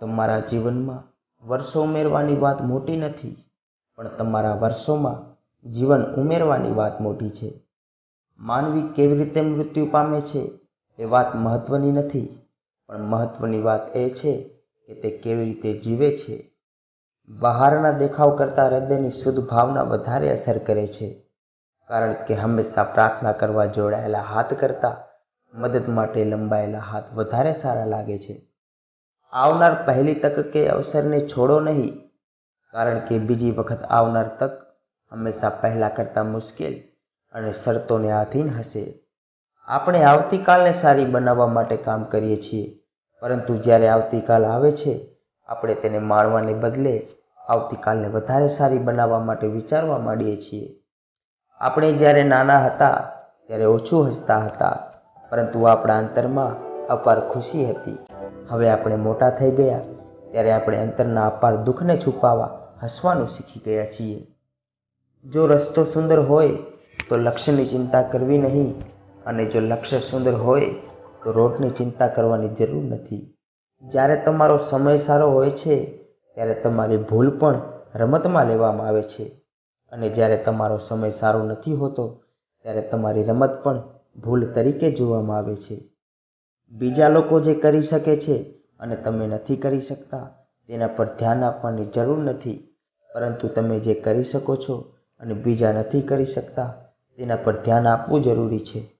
તમારા જીવનમાં વર્ષો ઉમેરવાની વાત મોટી નથી, પણ તમારા વર્ષોમાં જીવન ઉમેરવાની વાત મોટી છે. માનવી કેવી રીતે મૃત્યુ પામે છે એ વાત મહત્ત્વની નથી, પણ મહત્ત્વની વાત એ છે કે તે કેવી રીતે જીવે છે. બહારના દેખાવ કરતાં હૃદયની શુદ્ધ ભાવના વધારે અસર કરે છે, કારણ કે હંમેશા પ્રાર્થના કરવા જોડાયેલા હાથ કરતાં મદદ માટે લંબાયેલા હાથ વધારે સારા લાગે છે. આવનાર પહેલી તક કે અવસરને છોડો નહીં, કારણ કે બીજી વખત આવનાર તક હંમેશા પહેલાં કરતાં મુશ્કેલ અને શરતોને આધીન હશે. આપણે આવતીકાલને સારી બનાવવા માટે કામ કરીએ છીએ, પરંતુ જ્યારે આવતીકાલ આવે છે, આપણે તેને માણવાને બદલે આવતીકાલને વધારે સારી બનાવવા માટે વિચારવા માંડીએ છીએ. આપણે જ્યારે નાના હતા, ત્યારે ઓછું હસતા હતા, પરંતુ આપણા અંતરમાં અપાર ખુશી હતી. હવે આપણે મોટા થઈ ગયા ત્યારે આપણે અંતરના અપાર દુઃખને છુપાવવા, હસવાનું શીખી ગયા છીએ. જો રસ્તો સુંદર હોય, તો લક્ષ્યની ચિંતા કરવી નહીં. અને જો લક્ષ્ય સુંદર હોય, તો રોડની ચિંતા કરવાની જરૂર નથી. જ્યારે તમારો સમય સારો હોય છે, ત્યારે તમારી ભૂલ પણ રમતમાં લેવામાં આવે છે. અને જ્યારે તમારો સમય સારો નથી હોતો, ત્યારે તમારી રમત પણ ભૂલ તરીકે જોવામાં આવે છે. બીજા લોકો જે કરી શકે છે અને તમે નથી કરી શકતા, તેના પર ધ્યાન આપવાની જરૂર નથી. પરંતુ તમે જે કરી શકો છો અને બીજા નથી કરી શકતા, તેના પર ધ્યાન આપવું જરૂરી છે.